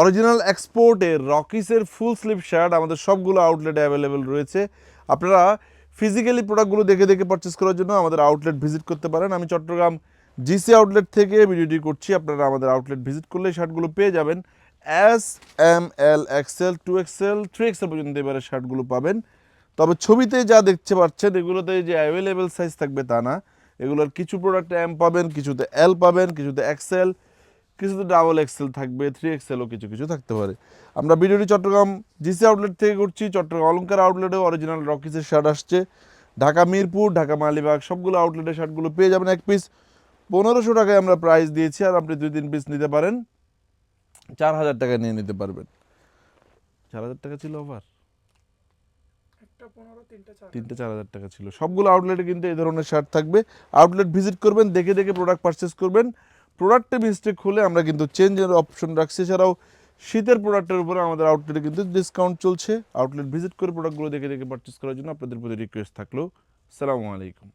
Original এক্সপোর্টের রকিসের ফুল sleeve shirt আমাদের সবগুলো আউটলেটে অ্যাভেলেবেল রয়েছে। আপনারা ফিজিক্যালি প্রোডাক্টগুলো দেখে দেখে পারচেস করার জন্য আমাদের আউটলেট ভিজিট করতে পারেন। আমি চট্টগ্রাম জিসি আউটলেট থেকে ভিডিওটি করছি। আপনারা আমাদের আউটলেট ভিজিট করলে শার্টগুলো পেয়ে যাবেন। S M L XL two XL three XL পর্যন্ত এবারে শার্টগুলো পাবেন। তবে ছবিতে যা দেখতে পাচ্ছেন, এগুলোতে যে অ্যাভেলেবেল সাইজ থাকবে তা না। এগুলোর কিছু প্রোডাক্টে এম পাবেন, কিছুতে এল পাবেন, কিছুতে এক্সেল কিছুতে ডাবল এক্সেল থাকবে থ্রি এক্সেলও কিছু কিছু থাকতে পারে। আমরা ভিডিওটি চট্টগ্রাম জিসি আউটলেট থেকে করছি চট্টগ্রাম অলঙ্কার আউটলেটে অরিজিনাল রকিসের শার্ট আসছে। ঢাকা মিরপুর ঢাকা মালিবাগ সবগুলো আউটলেটের শার্টগুলো পেয়ে যাবেন এক পিস পনেরোশো টাকায় আমরা প্রাইস দিয়েছি আর আপনি দুই তিন পিস নিতে পারেন। চার হাজার টাকা নিয়ে নিতে পারবেন। চার হাজার টাকা ছিল অফার তিনটে চার। তিনটে চার হাজার টাকা ছিল। সবগুলো আউটলেটে কিন্তু এই ধরনের শার্ট থাকবে। আউটলেট ভিজিট করবেন দেখে দেখে প্রোডাক্ট পারচেস করবেন। প্রোডাক্টে হিস্ট্রি খুলে আমরা কিন্তু চেঞ্জের অপশন রাখছি। এছাড়াও শীতের প্রোডাক্টের উপরে আমাদের আউটলেটে কিন্তু ডিসকাউন্ট চলছে। আউটলেট ভিজিট করে প্রোডাক্টগুলো দেখে দেখে পারচেস করার জন্য আপনাদের প্রতি রিকোয়েস্ট থাকল। সালামু আলাইকুম।